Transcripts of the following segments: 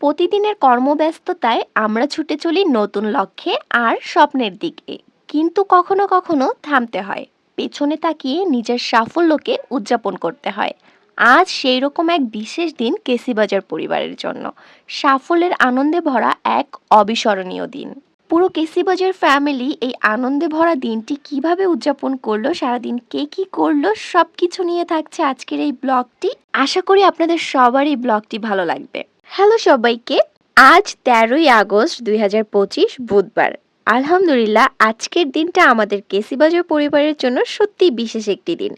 প্রতিদিনের কর্মব্যস্ততায় আমরা ছুটে চলি নতুন লক্ষ্যে আর স্বপ্নের দিকে। কিন্তু কখনো কখনো থামতে হয়, পেছনে তাকিয়ে নিজের সাফল্যকে উদযাপন করতে হয়। আজ সেই রকম এক বিশেষ দিন কেসিবাজার পরিবারের জন্য। সাফল্যের আনন্দে ভরা এক অবিস্মরণীয় দিন। পুরো কেসিবাজার ফ্যামিলি এই আনন্দে ভরা দিনটি কীভাবে উদযাপন করল, সারাদিন কে কি করল সব কিছু নিয়ে থাকছে আজকের এই ব্লগটি। আশা করি আপনাদের সবার এই ব্লগটি ভালো লাগবে। হ্যালো সবাইকে, আজ তেরোই আগস্ট দুই হাজার পঁচিশ বুধবার। আলহামদুলিল্লাহ, আজকের দিনটা আমাদের কেসিবাজার পরিবারের জন্য সত্যি বিশেষ একটি দিন।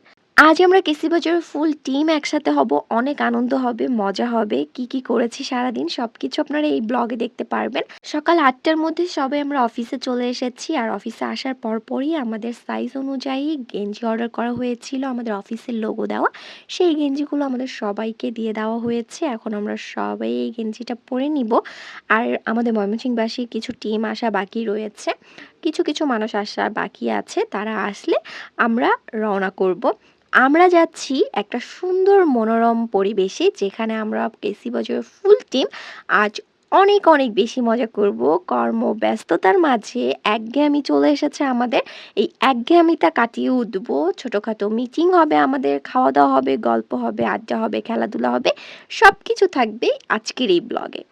আজ আমরা কেসিবাজারের ফুল টিম একসাথে হব। অনেক আনন্দ হবে, মজা হবে। কি কি করেছি সারাদিন সবকিছু আপনারা এই ব্লগে দেখতে পারবেন। সকাল আটটার মধ্যে সবাই আমরা অফিসে চলে এসেছি আর অফিসে আসার পরপরই আমাদের সাইজ অনুযায়ী গেঞ্জি অর্ডার করা হয়েছিল, আমাদের অফিসের লোগো দেওয়া। সেই গেঞ্জিগুলো আমাদের সবাইকে দিয়ে দেওয়া হয়েছে। এখন আমরা সবাই এই গেঞ্জিটা পরে নিব। আর আমাদের ময়মনসিংহবাসী কিছু টিম আসা বাকি রয়েছে। কিছু কিছু মানুষ আসা বাকি আছে, তারা আসলে আমরা রওনা করব। আমরা যাচ্ছি একটা সুন্দর মনোরম পরিবেশে যেখানে আমরা কেসি বাজারের ফুল টিম আজ অনেক অনেক বেশি মজা করব। কর্ম ব্যস্ততার মাঝে একঘেয়েমি চলে এসেছে আমাদের। এই একঘেয়েমিটা কাটিয়ে উঠবো। ছোটোখাটো মিটিং হবে আমাদের খাওয়া দাওয়া হবে, গল্প হবে, আড্ডা হবে, খেলাধুলা হবে সব কিছু থাকবে আজকের এই ব্লগে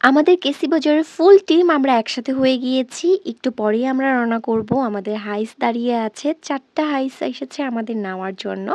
আমাদের কেসি বাজারের ফুল টিম আমরা একসাথে হয়ে গিয়েছি। একটু পরেই আমরা রওনা করব। আমাদের হাইস দাঁড়িয়ে আছে। চারটা হাইস এসেছে আমাদের নেওয়ার জন্য।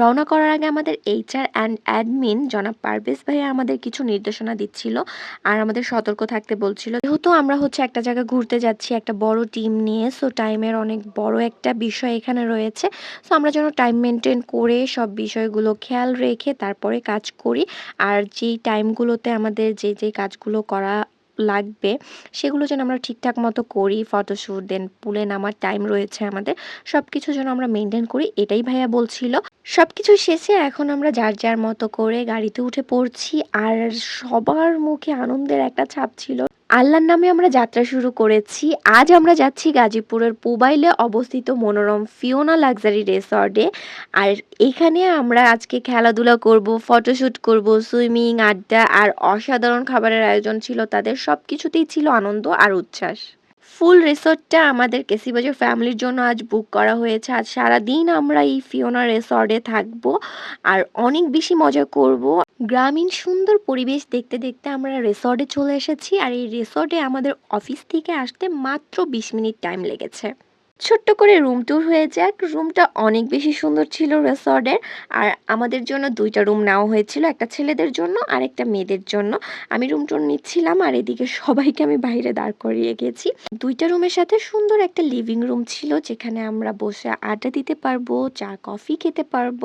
রওনা করার আগে আমাদের এইচআর অ্যান্ড অ্যাডমিন জনাব পারভেজ ভাইয়া আমাদের কিছু নির্দেশনা দিচ্ছিল আর আমাদের সতর্ক থাকতে বলছিল। যেহেতু আমরা হচ্ছে একটা জায়গায় ঘুরতে যাচ্ছি, একটা বড় টিম নিয়ে সো টাইমের অনেক বড় একটা বিষয় এখানে রয়েছে। সো আমরা যেন টাইম মেনটেন করে সব বিষয়গুলো খেয়াল রেখে তারপরে কাজ করি। আর যেই টাইমগুলোতে আমাদের যে যে কাজগুলো করা লাগবে। সেগুলো যেন আমরা ঠিকঠাক মতো করি ফটোশ্যুট দেন পুলে নামার টাইম রয়েছে আমাদের। সব কিছু যেন আমরা মেনটেন করি, এটাই ভাইয়া বলছিল। সব কিছু শেষে এখন আমরা যার যার মতো করে গাড়িতে উঠে পড়ছি, আর সবার মুখে আনন্দের একটা ছাপ ছিল। আল্লাহর নামে আমরা যাত্রা শুরু করেছি। আজ আমরা যাচ্ছি গাজীপুরের পুবাইলে অবস্থিত মনোরম ফিওনা লাক্সারি রিসর্টে। আর এখানে আমরা আজকে খেলাধুলা করব ফটোশ্যুট করব, সুইমিং, আড্ডা আর অসাধারণ খাবারের আয়োজন ছিল তাদের। সব কিছুতেই ছিল আনন্দ আর উচ্ছ্বাস। ফুল রিসর্টটা আমাদের কেসিবাজার ফ্যামিলির জন্য আজ বুক করা হয়েছে। আজ সারাদিন আমরা এই ফিওনা রিসর্টে থাকব আর অনেক বেশি মজা করব। গ্রামীণ সুন্দর পরিবেশ দেখতে দেখতে আমরা রিসর্টে চলে এসেছি আর এই রিসর্টে আমাদের অফিস থেকে আসতে মাত্র বিশ মিনিট টাইম লেগেছে। ছোট্ট করে রুম ট্যুর হয়ে যাক। রুমটা অনেক বেশি সুন্দর ছিল রিসর্টের। আর আমাদের জন্য দুইটা রুম নেওয়া হয়েছিল, একটা ছেলেদের জন্য আর একটা মেয়েদের জন্য। আমি রুম ট্যুর নিচ্ছিলাম আর এদিকে সবাইকে আমি বাইরে দাঁড় করিয়ে গেছি। দুইটা রুমের সাথে সুন্দর একটা লিভিং রুম ছিল, যেখানে আমরা বসে আড্ডা দিতে পারব, চা কফি খেতে পারব,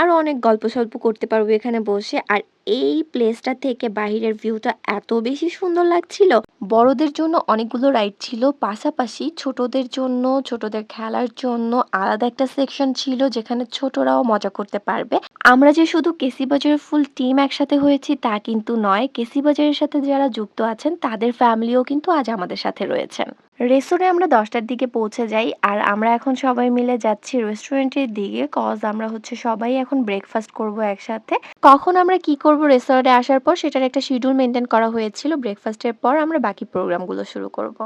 আর অনেক গল্প সল্প করতে পারব এখানে বসে। আর এই প্লেসটা থেকে বাহিরের ভিউটা এত বেশি সুন্দর লাগছিল। বড়দের জন্য অনেকগুলো রাইড ছিল, পাশাপাশি ছোটদের জন্য, ছোটদের খেলার জন্য আলাদা একটা সেকশন ছিল যেখানে ছোটরাও মজা করতে পারবে। আমরা যে শুধু কেসি বাজারের ফুল টিম একসাথে হয়েছি তা কিন্তু নয় কেসি বাজারের সাথে যারা যুক্ত আছেন, তাদের ফ্যামিলিও কিন্তু আজ আমাদের সাথে রয়েছেন। রেস্টুরেন্টে আমরা দশটার দিকে পৌঁছে যাই আর আমরা এখন সবাই মিলে যাচ্ছি রেস্টুরেন্টের দিকে কজ আমরা হচ্ছে সবাই এখন ব্রেকফাস্ট করব একসাথে। কখন আমরা কি করব রেস্টুরেন্টে আসার পর সেটার একটা শিডিউল মেনটেন করা হয়েছিল। ব্রেকফাস্টের পর আমরা বাকি প্রোগ্রামগুলো শুরু করব।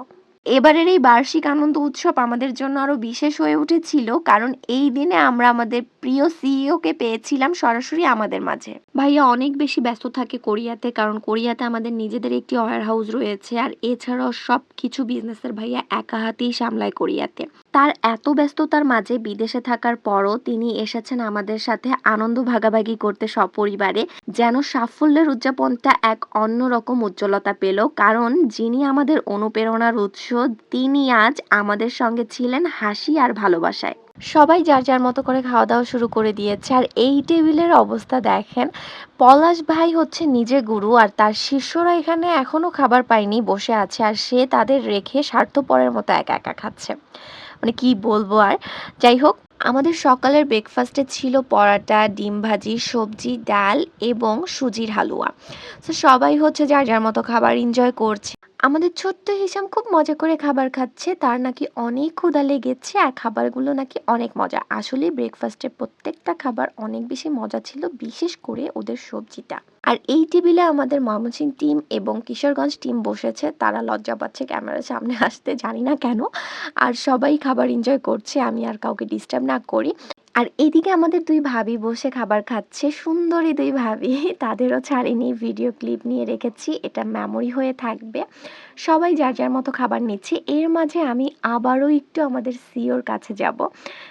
এবারের এই বার্ষিক আনন্দ উৎসব আমাদের জন্য আরও বিশেষ হয়ে উঠেছিল, কারণ এই দিনে আমরা আমাদের প্রিয় সিইও কে পেয়েছিলাম সরাসরি আমাদের মাঝে। ভাইয়া অনেক বেশি ব্যস্ত থাকে কোরিয়াতে, কারণ কোরিয়াতে আমাদের নিজেদের একটি ওয়ার হাউস রয়েছে, আর এছাড়াও সব কিছু বিজনেসের ভাইয়া একা হাতেই সামলায় কোরিয়াতে। তার এত ব্যস্ততার মাঝে বিদেশে থাকার পরও তিনি এসেছেন আমাদের সাথে আনন্দ ভাগাভাগি করতে সপরিবারে, যেন সাফল্যের উদযাপনটা এক অন্যরকম উজ্জ্বলতা পেল। কারণ যিনি আমাদের অনুপ্রেরণার উৎস, তিনি আজ আমাদের সঙ্গে ছিলেন হাসি আর ভালোবাসায়। সবাই যার যার মতো করে খাওয়া দাওয়া শুরু করে দিয়েছে। আর এই টেবিলের অবস্থা দেখেন, পলাশ ভাই হচ্ছে নিজে গুরু আর তার শিষ্যরা এখানে এখনও খাবার পায়নি, বসে আছে। আর সে তাদের রেখে স্বার্থপরের মতো একা একা খাচ্ছে। মানে কি বলব আর? যাই হোক, আমাদের সকালের ব্রেকফাস্টে ছিল পরাটা, ডিম ভাজি, সবজি, ডাল এবং সুজির হালুয়া। তো সবাই হচ্ছে যার যার মতো খাবার এনজয় করছে। আমাদের ছোট্ট হিসাম খুব মজা করে খাবার খাচ্ছে। তার নাকি অনেক ক্ষুধা লেগেছে আর খাবারগুলো নাকি অনেক মজা। আসলেই ব্রেকফাস্টের প্রত্যেকটা খাবার অনেক বেশি মজা ছিল, বিশেষ করে ওদের সবজিটা। আর এই টেবিলে আমাদের ময়মনসিংহ টিম এবং কিশোরগঞ্জ টিম বসেছে। তারা লজ্জা পাচ্ছে ক্যামেরার সামনে আসতে, জানি না কেন। আর সবাই খাবার এনজয় করছে, আমি আর কাউকে ডিস্টার্ব না করি। আর এদিকে আমাদের দুই ভাবি বসে খাবার খাচ্ছে। সুন্দরী দুই ভাবি, তাদেরও ছাড়িনি, ভিডিও ক্লিপ নিয়ে রেখেছি। এটা মেমোরি হয়ে থাকবে। সবাই যার, যার মতো খাবার নিচ্ছে। এর মাঝে আমি আবারও একটু আমাদের সিওর কাছে যাব।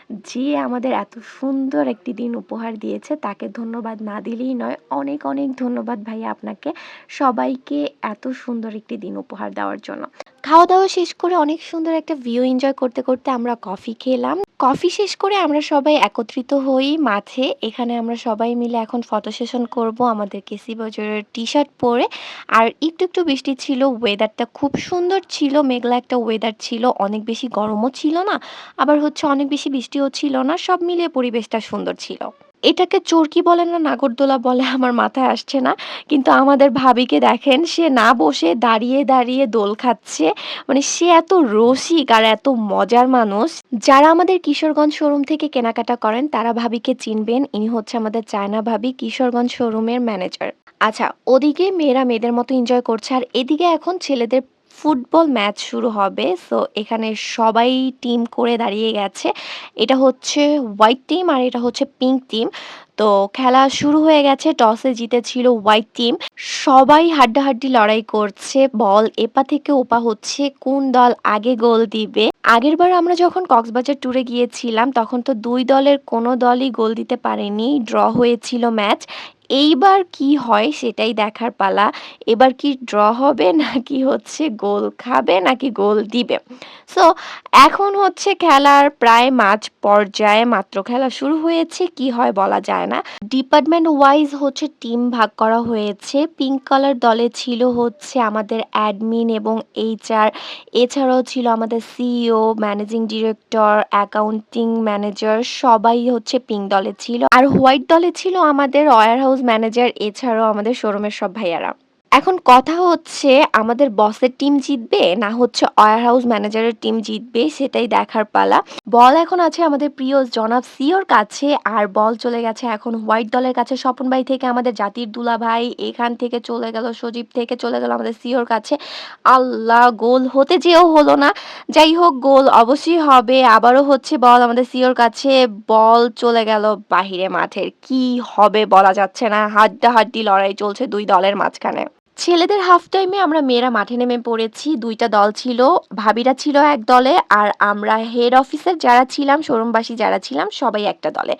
যে আমাদের এত সুন্দর একটি দিন উপহার দিয়েছে, তাকে ধন্যবাদ না দিলেই নয়। অনেক, অনেক ধন্যবাদ ভাইয়া আপনাকে। সবাইকে এত সুন্দর একটি দিন উপহার দেওয়ার জন্য। খাওয়া-দাওয়া শেষ করে অনেক সুন্দর একটা ভিউ এনজয় করতে, করতে আমরা কফি খেলাম। কফি শেষ করে আমরা সবাই একত্রিত হই মাঠে। এখানে আমরা সবাই মিলে এখন ফটো সেশন করব আমাদের কেসি বজরের টি-শার্ট পরে। আর একটু, একটু বৃষ্টি ছিল। ওয়েদারটা খুব সুন্দর ছিল। মেঘলা একটা ওয়েদার ছিল। অনেক বেশি গরমও ছিল না। আবার হচ্ছে অনেক বেশি বৃষ্টিও ছিল না। সব মিলিয়ে পরিবেশটা সুন্দর ছিল। এটাকে চরকি বলে না নাগরদোলা বলে আমার মাথায় আসছে না। কিন্তু আমাদের ভাবিকে দেখেন সে না বসে দাঁড়িয়ে, দাঁড়িয়ে দোল খাচ্ছে। মানে সে এত রসিক আর এত মজার মানুষ। যারা আমাদের কিশোরগঞ্জ শোরুম থেকে কেনাকাটা করেন তারা ভাবিকে চিনবেন। ইনি হচ্ছে আমাদের চায়না ভাবি, কিশোরগঞ্জ শোরুমের ম্যানেজার। আচ্ছা, ওদিকে মেয়েরা মেয়েদের মতো এনজয় করছে আর এদিকে এখন ছেলেদের ফুটবল ম্যাচ শুরু হবে। সো, এখানে সবাই টিম করে দাঁড়িয়ে গেছে। এটা হচ্ছে হোয়াইট টিম আর এটা হচ্ছে পিঙ্ক টিম। তো খেলা শুরু হয়ে গেছে। টসে জিতেছিল হোয়াইট টিম। সবাই হাড্ডাহাড্ডি লড়াই করছে। বল এপা থেকে ওপা হচ্ছে। কোন দল আগে গোল দিবে। আগেরবার আমরা যখন কক্সবাজার ট্যুরে গিয়েছিলাম, তখন তো দুই দলের কোনো দলই গোল দিতে পারেনি। ড্র হয়েছিল ম্যাচ। এইবার কি হয় সেটাই দেখার পালা। এবার কি ড্র হবে, নাকি হচ্ছে গোল খাবে, নাকি গোল দিবে। সো এখন হচ্ছে খেলার প্রায় মাঝ পর্যায়ে মাত্র খেলা শুরু হয়েছে। কি হয় বলা যায় না। ডিপার্টমেন্ট ওয়াইজ হচ্ছে টিম ভাগ করা হয়েছে। পিঙ্ক কালার দলে ছিল হচ্ছে আমাদের অ্যাডমিন এবং এইচআর। এছাড়াও ছিল আমাদের CEO, managing director, accounting manager সবাই হচ্ছে পিঙ্ক দলে ছিল। আর হোয়াইট দলে ছিল আমাদের ওয়্যার হাউস ম্যানেজার এছাড়াও আমাদের শোরুমের সব ভাইয়ারা। এখন কথা হচ্ছে আমাদের বসের টিম জিতবে না হচ্ছে ওয়্যার হাউস ম্যানেজারের টিম জিতবে সেটাই দেখার পালা। বল এখন আছে আমাদের প্রিয় জনাব সিওর কাছে আর বল চলে গেছে এখন হোয়াইট দলের কাছে স্বপন ভাই থেকে আমাদের জাতির দুলাভাই, এখান থেকে চলে গেল সজীব থেকে চলে গেল আমাদের সিওর কাছে। আল্লাহ! গোল হতে যেও হলো না। যাই হোক গোল অবশ্যই হবে। আবারও হচ্ছে বল আমাদের সিওর কাছে। বল চলে গেল বাহিরে মাঠের। কি হবে বলা যাচ্ছে না। হাড্ডাহাড্ডি লড়াই চলছে দুই দলের মাঝখানে। ছেলেদের হাফ টাইমে আমরা মেয়েরা মাঠে নেমে পড়েছি। দুইটা দল ছিল। ভাবিরা ছিল এক দলে আর আমরা হেড অফিসের যারা ছিলাম, শোরুমবাসী যারা ছিলাম সবাই একটা দলে।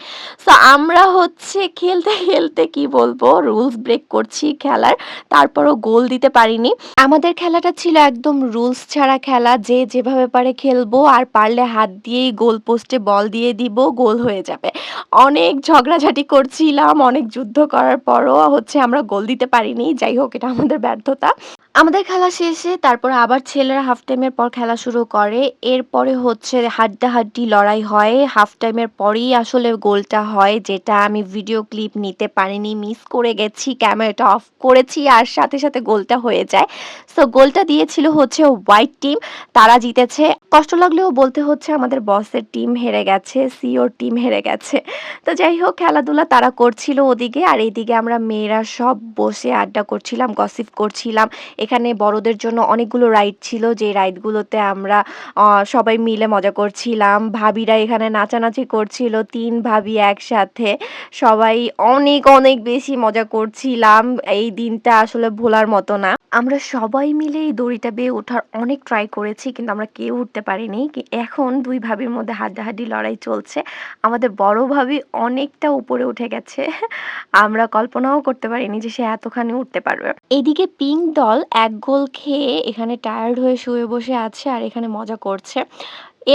সো আমরা হচ্ছে খেলতে, খেলতে কি বলব রুলস ব্রেক করছি খেলার। তারপরও গোল দিতে পারিনি। আমাদের খেলাটা ছিল একদম রুলস ছাড়া খেলা। যে যেভাবে পারে খেলব আর পারলে হাত দিয়েই গোল পোস্টে বল দিয়ে দিব, গোল হয়ে যাবে। অনেক ঝগড়াঝাটি করছিলাম। অনেক যুদ্ধ করার পরও হচ্ছে আমরা গোল দিতে পারিনি। যাই হোক এটা আমাদের ব্যর্থতা। আমাদের খেলা শেষে তারপর আবার ছেলেরা হাফ টাইমের পর খেলা শুরু করে। এরপরে হচ্ছে হাড্ডাহাড্ডি লড়াই হয়। হাফ টাইমের পরেই আসলে গোলটা হয় যেটা আমি ভিডিও ক্লিপ নিতে পারিনি। মিস করে গেছি। ক্যামেরাটা অফ করেছি আর সাথে, সাথে গোলটা হয়ে যায়। সো গোলটা দিয়েছিল হচ্ছে হোয়াইট টিম। তারা জিতেছে। কষ্ট লাগলেও বলতে হচ্ছে আমাদের বসের টিম হেরে গেছে। সিওর টিম হেরে গেছে। তো যাই হোক খেলাধুলা তারা করছিল ওদিকে আর এদিকে আমরা মেয়েরা সব বসে আড্ডা করছিলাম, গসিপ করছিলাম। এখানে বড়দের জন্য অনেকগুলো রাইড ছিল যে রাইডগুলোতে আমরা সবাই মিলে মজা করছিলাম। ভাবিরা এখানে নাচানাচি করছিল। তিন ভাবি একসাথে। সবাই অনেক, অনেক বেশি মজা করছিলাম। এই দিনটা আসলে ভোলার মতো না। আমরা সবাই মিলে এই দড়িটা বেয়ে ওঠার অনেক ট্রাই করেছি, কিন্তু আমরা কেউ উঠতে পারিনি। কি, এখন দুই ভাবির মধ্যে হাড্ডাহাড্ডি লড়াই চলছে। আমাদের বড় ভাবি অনেকটা উপরে উঠে গেছে। আমরা কল্পনাও করতে পারিনি যে সে এতখানি উঠতে পারবে। এদিকে পিঙ্ক দল এক গোল খেয়ে এখানে টায়ার্ড হয়ে শুয়ে বসে আছে আর এখানে মজা করছে।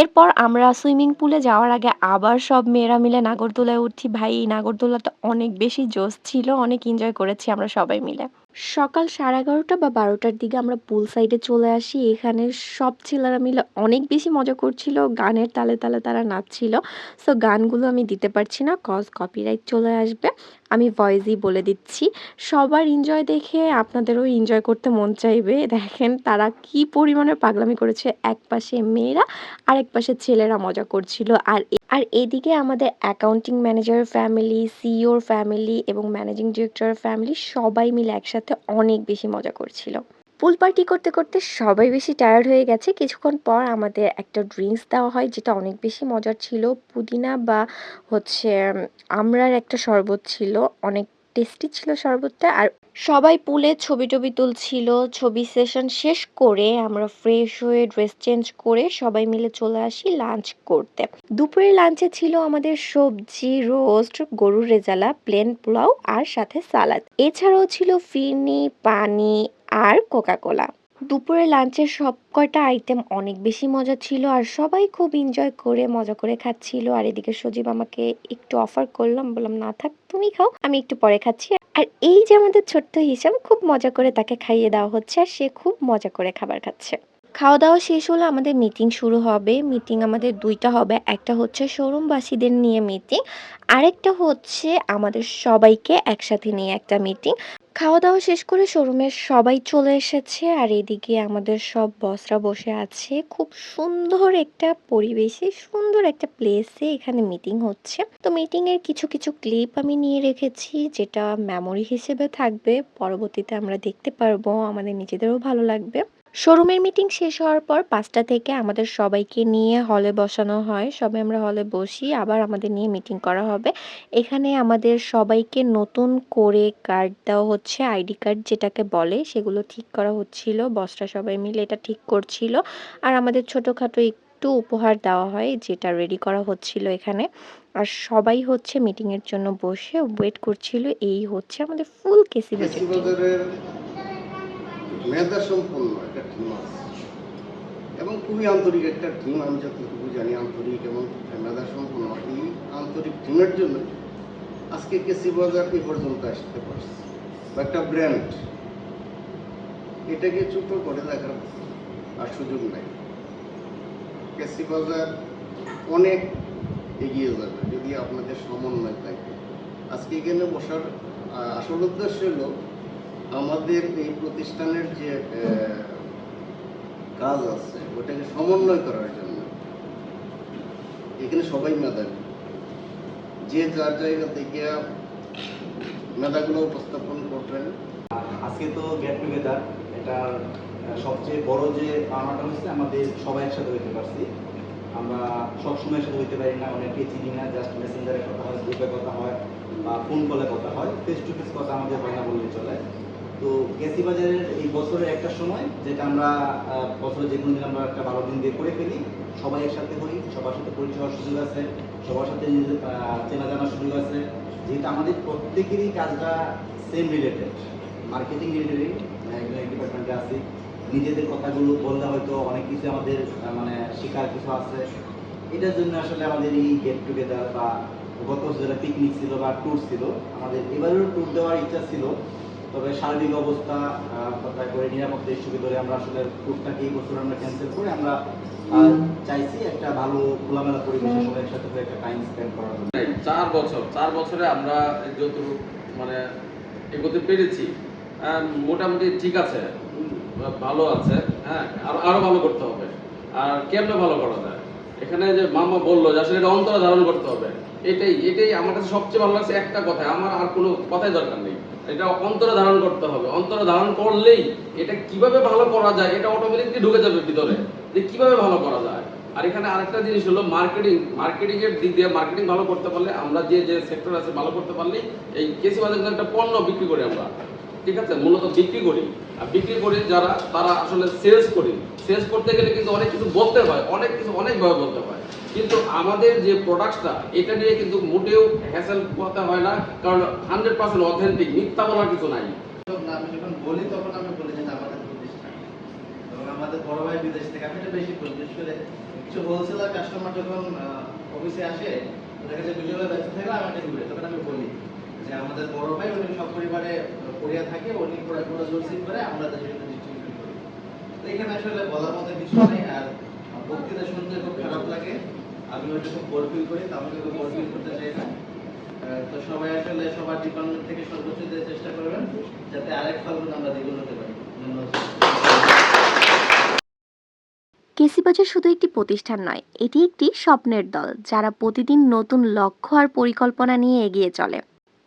এরপর আমরা সুইমিং পুলে যাওয়ার আগে আবার সব মেয়েরা মিলে নাগরদোলায় উঠি। ভাই, এই নাগরদোলাটা অনেক বেশি জোশ ছিল। অনেক এনজয় করেছি আমরা সবাই মিলে। সকাল সাড়ে ১১টা বা ১২টার দিকে আমরা পুল সাইডে চলে আসি। এখানে সব ছেলেরা মিলে অনেক বেশি মজা করছিল। গানের তালে, তালে তারা নাচছিল। সো গানগুলো আমি দিতে পারছি না কজ কপিরাইট চলে আসবে। আমি ভয়েসই বলে দিচ্ছি। সবার এনজয় দেখে আপনাদেরও এনজয় করতে মন চাইবে। দেখেন তারা কি পরিমাণে পাগলামি করেছে। এক পাশে মেয়েরা, আর এক পাশে ছেলেরা মজা করছিল। আর আর এদিকে আমাদের অ্যাকাউন্টিং ম্যানেজার ফ্যামিলি, সিইওর ফ্যামিলি এবং ম্যানেজিং ডিরেক্টরের ফ্যামিলি সবাই মিলে একসাথে অনেক বেশি মজা করছিল। পুল পার্টি করতে, করতে সবাই বেশি টায়ার্ড হয়ে গেছে। কিছুক্ষণ পর আমাদের একটা ড্রিঙ্কস দেওয়া হয় যেটা অনেক বেশি মজার ছিল। পুদিনা বা হচ্ছে আমরার একটা শরবত ছিল। অনেক টেস্টি ছিল শরবতটা। আর সবাই পুলে ছবি-টবি তুলছিল। ছবি সেশন শেষ করে আমরা ফ্রেশ হয়ে ড্রেস চেঞ্জ করে সবাই মিলে চলে আসি লাঞ্চ করতে। দুপুরে লাঞ্চে ছিল আমাদের সবজি, রোস্ট, গরুর রেজালা, প্লেন পোলাও আর সাথে সালাদ। এছাড়াও ছিল ফিরনি, পানি আর কোকা-কোলা। দুপুরের লাঞ্চের সব কয়টা আইটেম অনেক বেশি মজা ছিল আর সবাই খুব এনজয় করে মজা করে খাচ্ছিল। আর এদিকে সজীব আমাকে একটু অফার করলাম বললাম, "না থাক তুমি খাও। আমি একটু পরে খাচ্ছি।" আর এই যে আমাদের ছোট্ট হিসাব খুব মজা করে তাকে খাইয়ে দেওয়া হচ্ছে আর সে খুব মজা করে খাবার খাচ্ছে। খাওয়া-দাওয়া শেষ হলে আমাদের মিটিং শুরু হবে। মিটিং আমাদের দুইটা হবে। একটা হচ্ছে শোরুমবাসীদের নিয়ে মিটিং। আরেকটা হচ্ছে আমাদের সবাইকে একসাথে নিয়ে একটা মিটিং। খাওয়া-দাওয়া শেষ করে শোরুমের সবাই চলে এসেছে। আর এদিকে আমাদের সব বসরা বসে আছে। খুব সুন্দর একটা পরিবেশে, সুন্দর একটা প্লেসে এখানে মিটিং হচ্ছে। তো মিটিং এর কিছু, কিছু ক্লিপ আমি নিয়ে রেখেছি যেটা মেমোরি হিসেবে থাকবে। পরবর্তীতে আমরা দেখতে পারব। আমাদের নিজেদেরও ভালো লাগবে। শোরুমের মিটিং শেষ হওয়ার পর পাঁচটা থেকে আমাদের সবাইকে নিয়ে হলে বসানো হয়। সবাই আমরা হলে বসি। আবার আমাদের নিয়ে মিটিং করা হবে। এখানে আমাদের সবাইকে নতুন করে কার্ড দেওয়া হচ্ছে। আইডি কার্ড যেটাকে বলে সেগুলো ঠিক করা হচ্ছিল। বসরা সবাই মিলে এটা ঠিক করছিল। আর আমাদের ছোটোখাটো একটু উপহার দেওয়া হয় যেটা রেডি করা হচ্ছিল এখানে। আর সবাই হচ্ছে মিটিংয়ের জন্য বসে ওয়েট করছিল। এই হচ্ছে আমাদের ফুল কেসি মেধা সম্পন্ন একটা টিম আছে। এবং খুবই আন্তরিক একটা টিম আমি যতটুকু জানি আন্তরিক এবং মেধা সম্পন্ন, এই আন্তরিক টিমের জন্য আজকে কেসি বাজার এই পর্যন্ত আসতে পারছে। বা একটা ব্র্যান্ড এটাকে ছোট করে দেখার আর সুযোগ নাই। কেসি বাজার অনেক এগিয়ে যাবে, যদি আপনাদের সমন্বয় থাকে। আজকে এখানে বসার আসল উদ্দেশ্য হলো আমাদের এই প্রতিষ্ঠানের যে কাজ আছে, ওটাকে সমন্বয় করার জন্য এখানে সবাই মেধাবী। যে যার জায়গা থেকে মেধাগুলো উপস্থাপন করবেন। আজকে তো গেট টুগেদার এটার সবচেয়ে বড় যে পাওনাটা হচ্ছে আমাদের সবাই একসাথে হইতে পারছি। আমরা সবসময় একসাথে হইতে পারি না, অনেকে চিনি না জাস্ট মেসেঞ্জারে কথা হয় গ্রুপে কথা হয়, বা ফোন কলে কথা হয় ফেস টু ফেস কথা আমাদের হয় না বললেই চলে। তো কেসি বাজারের এই বছরের একটা সময় যেটা আমরা আহ, বছরে যে কোনো দিন আমরা একটা ভালো দিন দিয়ে করে ফেলি সবাই একসাথে হই সবার সাথে পরিচয় হওয়ার সুযোগ আছে সবার সাথে চেনা জানার সুযোগ আছে। যেহেতু আমাদের প্রত্যেকেরই কাজটা সেম রিলেটেড মার্কেটিং রিলেটেডই একজন ডিপার্টমেন্টে আছি। নিজেদের কথাগুলো বললে হয়তো অনেক কিছু আমাদের মানে শেখার কিছু আছে। এটার জন্য আসলে আমাদের এই গেট টুগেদার বা গত যেটা পিকনিক ছিল বা ট্যুর ছিল আমাদের এবারেও ট্যুর দেওয়ার ইচ্ছা ছিল। তবে শারীরিক অবস্থা তারপরে নিরাপত্তা ইস্যুকে ধরে আমরা আসলে ট্যুরটাকে এই বছর আমরা ক্যান্সেল করে আমরা চাইছি একটা ভালো খোলামেলা পরিবেশে সবাই একসাথে হয়ে একটা টাইম স্পেন্ড করার জন্য। চার বছর চার বছরে আমরা যতটুকু মানে এগোতে পেরেছি মোটামুটি ঠিক আছে ভালো আছে হ্যাঁ আরও আরও ভালো করতে হবে। আর কেমনে ভালো করা যায়? এখানে যে মামা বলল যে আসলে এটা অন্তরা ধারণ করতে হবে। এটাই এটাই আমার কাছে সবচেয়ে ভালো লাগছে একটা কথা আমার আর কোনো কথাই দরকার নেই। এটা অন্তরে ধারণ করতে হবে। অন্তরে ধারণ করলেই এটা কীভাবে ভালো করা যায়, এটা অটোমেটিকলি ঢুকে যাবে ভিতরে। যে কীভাবে ভালো করা যায়। আর এখানে আরেকটা জিনিস হলো মার্কেটিং মার্কেটিং এর দিক দিয়ে মার্কেটিং ভালো করতে পারলে আমরা যে যে সেক্টর আছে ভালো করতে পারলে এই কেসি বাজার একটা পণ্য বিক্রি করি আমরা। ঠিক আছে? মূলত বিক্রি করি। আর বিক্রি করি যারা, তারা আসলে সেলস করি। সেলস করতে গেলে কিন্তু অনেক কিছু বলতে হয়। অনেক কিছু অনেকভাবে বলতে হয়। কিন্তু আমাদের যে প্রোডাক্টটা এটা নিয়ে কিন্তু মোটেও হ্যাসেল করতে হয় না, কারণ হান্ড্রেড পার্সেন্ট অথেন্টিক মিথ্যা বলার কিছু নাই। আমাদের বড় ভাই বিদেশ থেকে, আমি বলি যে আমাদের বড় ভাই আমরা এখানে আসলে বলার মতো কিছু নেই, আর বক্তৃতা শুনতে খুব খারাপ লাগে। আমি করি, তো আমাকে করতে চাই না। তো সবাই আসলে সবার ডিপার্টমেন্ট থেকে সর্বোচ্চ দেওয়ার চেষ্টা করবেন, যাতে আরেক আমরা দ্বিগুণ হতে পারি। কেসিবাজার শুধু একটি প্রতিষ্ঠান নয়, এটি একটি স্বপ্নের দল, যারা প্রতিদিন নতুন লক্ষ্য আর পরিকল্পনা নিয়ে এগিয়ে চলে।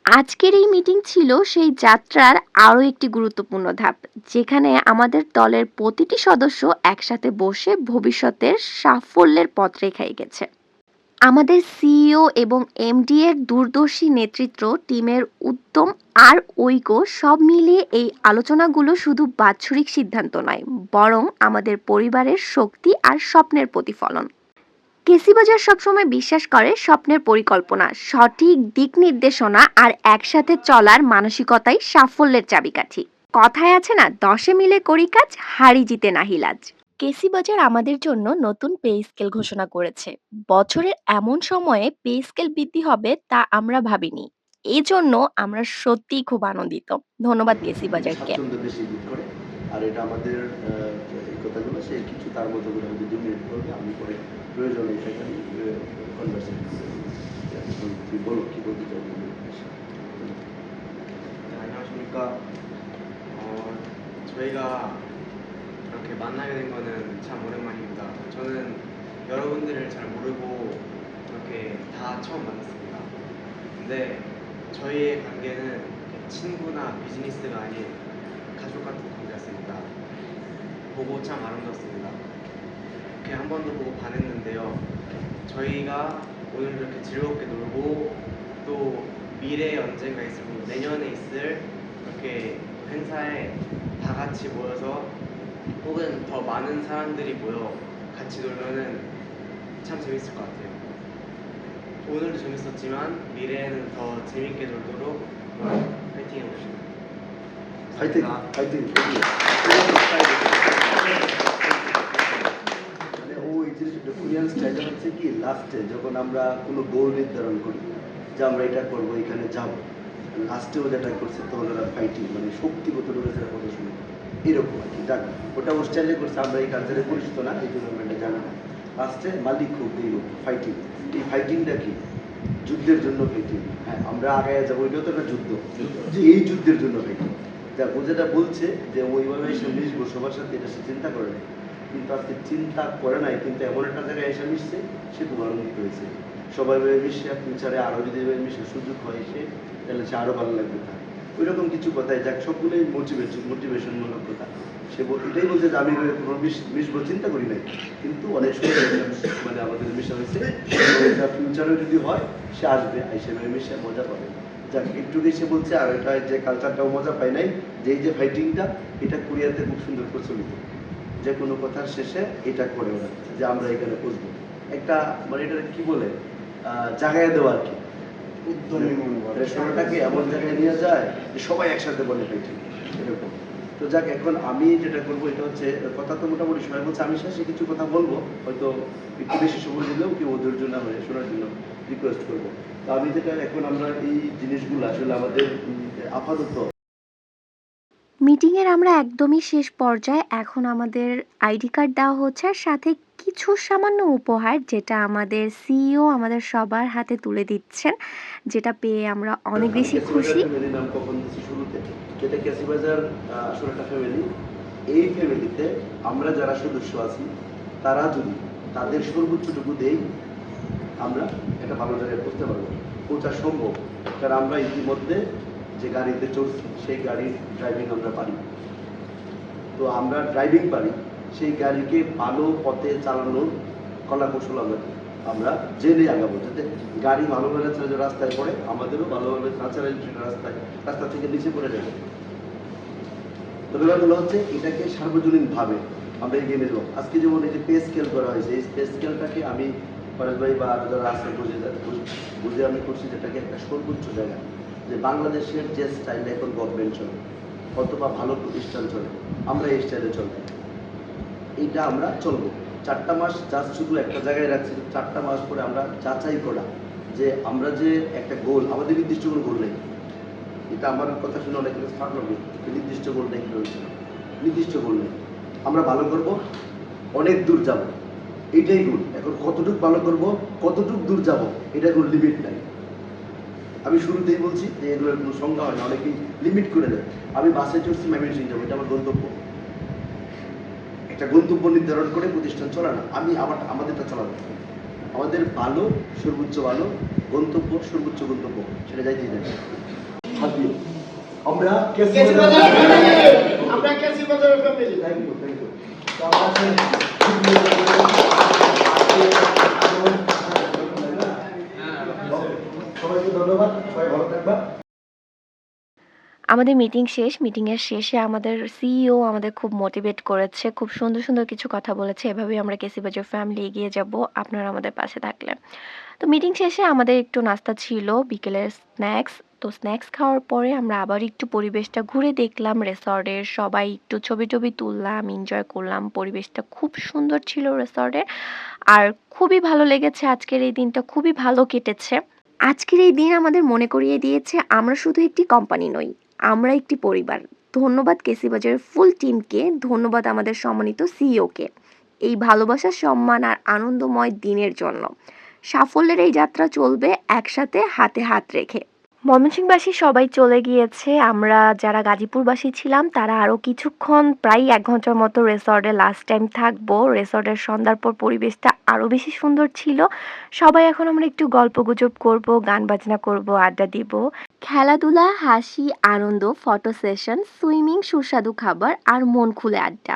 আজকের এই মিটিং ছিল সেই যাত্রার আরও একটি গুরুত্বপূর্ণ ধাপ, যেখানে আমাদের দলের প্রতিটি সদস্য একসাথে বসে ভবিষ্যতের সাফল্যের পথ রেখাই গেছে আমাদের সিইও এবং এমডি এর দূরদর্শী নেতৃত্ব, টিমের উদ্যম আর ঐক্য সব মিলিয়ে এই আলোচনাগুলো শুধু বাৎসরিক সিদ্ধান্ত নয়, বরং আমাদের পরিবারের শক্তি আর স্বপ্নের প্রতিফলন। কেসিবাজার সবসময় বিশ্বাস করে স্বপ্নের পরিকল্পনা সঠিক দিক নির্দেশনা আর একসাথে চলার মানসিকতাই সাফল্যের চাবিকাঠি। কথায় আছে না দশে মিলে করি কাজ হারি জিতে নাহিলাজ কেসি বাজার আমাদের জন্য নতুন পে স্কেল ঘোষণা করেছে। বছরের এমন সময়ে পে স্কেল বৃদ্ধি হবে তা আমরা ভাবিনি। এজন্য আমরা সত্যিই খুব আনন্দিত। ধন্যবাদ কেসি বাজারকে। আর এটা আমাদের আহ, এই কথাগুলো সে কিছু তার মতো করে আমাদের দু মিনিট করবে আমি পরে প্রয়োজনে এটাকে আমি কনভার্সেশন তুই বলো কি বলতে চাই 네, 안녕하십니까. 어, 저희가 이렇게 만나게 된 거는 참 오랜만입니다. 저는 여러분들을 잘 모르고 이렇게 다 처음 만났습니다. 근데 저희의 관계는 이렇게 친구나 비즈니스가 아닌 가족 같은 관계였습니다. 보고 참 아름답습니다. 이렇게 한 번도 보고 반했는데요. 저희가 오늘 이렇게 즐겁게 놀고 또 미래에 언젠가 있을 뭐 내년에 있을 이렇게 행사에 다 같이 모여서 혹은 더 많은 사람들이 모여 같이 놀면은 참 재밌을 것 같아요. 오늘도 재밌었지만 미래에는 더 재밌게 놀도록 파이팅 해봅시다. 파이팅! 파이팅! 파이팅! কোরিয়ান স্টাইলটা হচ্ছে কি লাস্টে যখন আমরা কোনো গোল নির্ধারণ করি যে আমরা এটা করব এখানে যাব লাস্টেও যেটা করছে তখন ওরা ফাইটিং মানে শক্তিগত রয়েছে কথা শুনে এরকম আর কি ওটা ও স্টাইলে করছে আমরা এই কালচারে পরিচিত না এই জন্য আমরা এটা জানি না। লাস্টে মালিক এই ফাইটিং এই ফাইটিংটা কি? যুদ্ধের জন্য ফাইটিং হ্যাঁ আমরা আগে যাব এটাও তো একটা যুদ্ধ। যে এই যুদ্ধের জন্য ফাইটিং যা ও যেটা বলছে যে ওইভাবে এসে মিশবো সবার সাথে এটা সে চিন্তা করে নাই। কিন্তু আজকে চিন্তা করে নাই, কিন্তু এমন একটা জায়গায় এসে মিশছে, সে আনন্দিত হয়েছে। সবাই ভাবে মিশে ফিউচারে আরও যদি মিশে সুযোগ হয় সে, তাহলে সে আরও ভালো লাগবে তার। ওই রকম কিছু কথাই যাক সবগুলোই মোটিভেশন মোটিভেশনমূলক কথা। সে এটাই বলছে যে আমি কোনো মিশ- মিশবো, চিন্তা করি নাই। কিন্তু অনেক একটা মানে আমাদের মিশা হয়েছে। এটা ফিউচারেও যদি হয়, সে আসবে এসে মিশে, মজা পাবে। যাক একটু বলছে আর এটা যে কালচারটাও মজা পায় নাই যে যে ফাইটিংটা এটা কোরিয়াতে খুব সুন্দর প্রচলিত। যে কোনো কথার শেষে এটা করে ওরা যে আমরা এখানে বসবো। একটা মানে এটা কি বলে? জাগায় দেওয়া আর কি। উদ্যমী মনোভাব। রেস্টুরেন্টটাকে এমন জায়গায় নিয়ে যায় যে সবাই একসাথে বলে ফাইটিং এরকম। তো যাক এখন আমি যেটা করব এটা হচ্ছে কথা তো মোটামুটি সবাই বলছে আমি শেষে কিছু কথা বলব। হয়তো একটু বেশি সময় দিলেও কি ওদের জন্য আমরা শোনার জন্য রিকোয়েস্ট করব। তো আমি যেটা এখন আমরা এই জিনিসগুলো আসলে আমাদের আপাতত মিটিংয়ের আমরা একদমই শেষ পর্যায়ে এখন আমাদের আইডি কার্ড দেওয়া হচ্ছে আর সাথে কিছু সামান্য উপহার যেটা আমাদের সিইও আমাদের সবার হাতে তুলে দিচ্ছেন যেটা পেয়ে আমরা অনেক বেশি খুশি। নাম কখন শুরুতে? যেটা ক্যাসিবাজার আসলে একটা ফ্যামিলি এই ফ্যামিলিতে আমরা যারা সদস্য আছি তারা যদি তাদের সর্বোচ্চটুকু দেই আমরা একটা ভালো জায়গায় পৌঁছতে পারব। পৌঁছা সম্ভব। কারণ আমরা ইতিমধ্যে যে গাড়িতে চলছি সেই গাড়ির ড্রাইভিং আমরা পারি। তো আমরা ড্রাইভিং পারি। সেই গাড়িকে ভালো পথে চালানোর কলা কৌশল আমরা আমরা জেনে আগাবো যাতে গাড়ি ভালোভাবে চালালে রাস্তায় পড়ে, আমাদেরও ভালোভাবে না সেটা রাস্তায়। রাস্তা থেকে নিচে পড়ে যাবে তো ব্যাপারগুলো হচ্ছে, এটাকে সার্বজনীনভাবে আমরা এগিয়ে নিয়ে যাব। আজকে যেমন এই যে পে স্কেল করা হয়েছে, এই পে স্কেলটাকে আমি ফরাজ ভাই বা আরও যারা আছে, বুঝে বুঝে আমি করছি যেটাকে একটা সর্বোচ্চ জায়গা, যে বাংলাদেশের যে স্টাইল এখন গভর্নমেন্ট চলে, অথবা ভালো প্রতিষ্ঠান চলে, আমরা এই স্টাইলে চলবো। এইটা আমরা চলবো। চারটা মাস জাস্ট শুধু একটা জায়গায় রাখছি, চারটা মাস পরে আমরা যাচাই করা, যে আমরা যে একটা গোল আমাদের নির্দিষ্ট কোনো গোল নেই। এটা আমার কথা শুনে অনেক কিছু স্মার্ট নির্দিষ্ট গোল নেই নির্দিষ্ট গোল নেই। আমরা ভালো করব, অনেক দূর যাব। এইটাই গোল এখন কতটুকু ভালো করব কতটুকু দূর যাব এটা কোনো লিমিট নাই। আমি শুরুতেই বলছি যে এগুলোর কোনো সংজ্ঞা হয় না অনেকেই লিমিট করে দেয়। আমি বাসে চড়ছি ময়মনসিং যাব এটা আমার গন্তব্য। একটা গন্তব্য নির্ধারণ করে প্রতিষ্ঠান চলে না। আমি আমার আমাদেরটা চালাবো। আমাদের ভালো সর্বোচ্চ ভালো গন্তব্য সর্বোচ্চ গন্তব্য সেটা যাইতেই যাবে হাতিয়ে আমরা কেসি আমরা ধন্যবাদ, সবাই ভালো থাকবা আমাদের মিটিং শেষ মিটিংয়ের শেষে আমাদের সিইও আমাদের খুব মোটিভেট করেছে, খুব সুন্দর সুন্দর কিছু কথা বলেছে, এভাবেই আমরা কেসি বাজার ফ্যামিলি এগিয়ে যাব, আপনারা আমাদের পাশে থাকলে তো মিটিং শেষে আমাদের একটু নাস্তা ছিল বিকেলের স্ন্যাক্স তো স্ন্যাক্স খাওয়ার পরে আমরা আবার একটু পরিবেশটা ঘুরে দেখলাম রেসর্টের সবাই একটু ছবি টবি তুললাম এনজয় করলাম, পরিবেশটা খুব সুন্দর ছিল রিসর্টের আর খুবই ভালো লেগেছে, আজকের এই দিনটা খুবই ভালো কেটেছে। আজকের এই দিন আমাদের মনে করিয়ে দিয়েছে, আমরা শুধু একটি কোম্পানি নই, আমরা একটি পরিবার। ধন্যবাদ কেসি বাজারের ফুল টিমকে ধন্যবাদ আমাদের সম্মানিত সিইওকে এই ভালোবাসা, সম্মান আর আনন্দময় দিনের জন্য। সাফল্যের এই যাত্রা চলবে একসাথে হাতে হাত রেখে। ময়মনসিংহবাসী সবাই চলে গিয়েছে। আমরা যারা গাজীপুরবাসী ছিলাম, তারা আরও কিছুক্ষণ, প্রায় এক ঘণ্টার মতো রেসর্টে লাস্ট টাইম থাকব। রেসর্টের সন্ধ্যার পর পরিবেশটা আরও বেশি সুন্দর ছিল। সবাই এখন আমরা একটু গল্প গুজব করব, গান বাজনা করব, আড্ডা দিব। খেলাধুলা, হাসি, আনন্দ ফটো সেশন সুইমিং সুস্বাদু খাবার আর মন খুলে আড্ডা।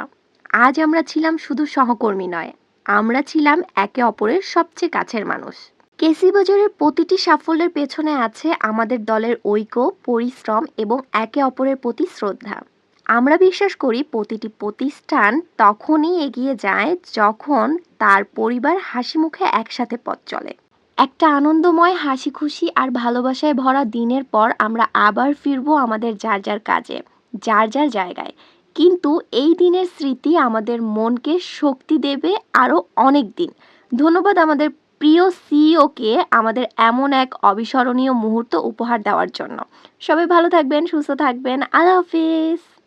আজ আমরা ছিলাম শুধু সহকর্মী নয়, আমরা ছিলাম একে অপরের সবচেয়ে কাছের মানুষ। কেসি বাজারের প্রতিটি সাফল্যের পেছনে আছে আমাদের দলের ঐক্য, পরিশ্রম এবং একে অপরের প্রতি শ্রদ্ধা। আমরা বিশ্বাস করি প্রতিটি প্রতিষ্ঠান তখনই এগিয়ে যায় যখন তার পরিবার হাসি মুখে একসাথে পথ চলে। একটা আনন্দময় হাসি খুশি আর ভালোবাসায় ভরা দিনের পর আমরা আবার ফিরবো আমাদের যার যার কাজে, যার যার জায়গায়। কিন্তু এই দিনের স্মৃতি আমাদের মনকে শক্তি দেবে আরও অনেক দিন। ধন্যবাদ আমাদের প্রিয় সিইওকে আমাদের এমন এক অবিস্মরণীয় মুহূর্ত উপহার দেওয়ার জন্য। সবাই ভালো থাকবেন, সুস্থ থাকবেন। আল্লাহ হাফিজ।